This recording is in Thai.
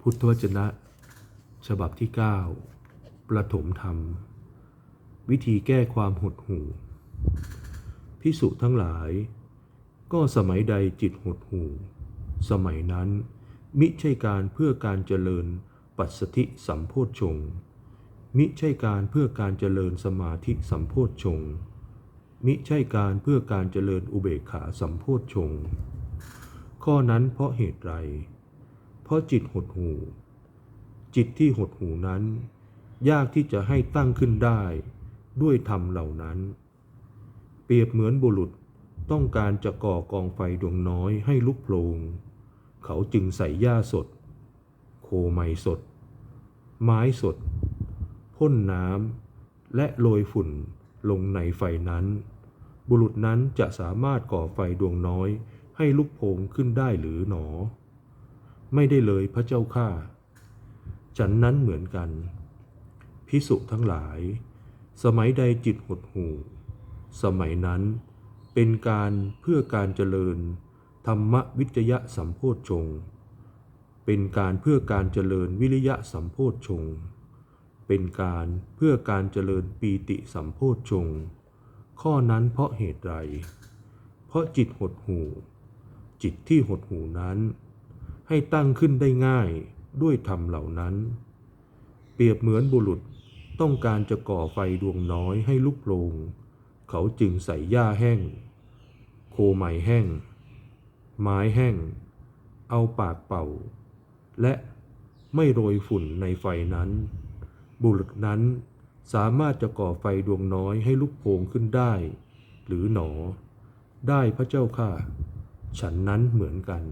พุทธวจนะ ฉบับที่ 9 ประถมธรรม วิธีแก้ความหดหู่พิสุทั้งหลาย ก็สมัยใดจิตหดหู่ สมัยนั้น มิใช่การเพื่อการเจริญปัสสธิสัมโพชฌงมิใช่การเพื่อการเจริญสมาธิสัมโพชฌงมิใช่การเพื่อการเจริญอุเบกขาสัมโพชฌงข้อนั้นเพราะเหตุไร เพราะจิตหดหูจิตที่หดหูนั้น ยากที่จะให้ตั้งขึ้นได้ ด้วยธรรมเหล่านั้น เปรียบเหมือนบุรุษต้องการจะก่อกองไฟดวงน้อยให้ลุกโผลงเขาจึงใส่หญ้าสด โคไม้สด ไม้สด พ่นน้ำและโรยฝุ่นลงในไฟนั้น บุรุษนั้นจะสามารถก่อไฟดวงน้อยให้ลุกโผงขึ้นได้หรือหนอ ไม่ได้เลยพระเจ้าข้าฉันนั้นเหมือนกัน พิสุทั้งหลาย สมัยใดจิตหดหู่ สมัยนั้นเป็นการเพื่อการเจริญ ธรรมวิจยะสัมโพธชง เป็นการเพื่อการเจริญวิริยะสัมโพธชง เป็นการเพื่อการเจริญปีติสัมโพธชง ข้อนั้นเพราะเหตุไร เพราะจิตหดหู่ จิตที่หดหูนั้น ให้ตั้งขึ้นได้ง่ายด้วยธรรมเหล่านั้น เปรียบเหมือนบุรุษต้องการจะก่อไฟดวงน้อยให้ลุกโลง เขาจึงใส่หญ้าแห้ง โคไม้แห้ง ไม้แห้ง เอาปากเป่า และไม่โรยฝุ่นในไฟนั้น บุรุษนั้นสามารถจะก่อไฟดวงน้อยให้ลุกโพงขึ้นได้ หรือหนอ ได้พระเจ้าค่ะ ฉันนั้นเหมือนกัน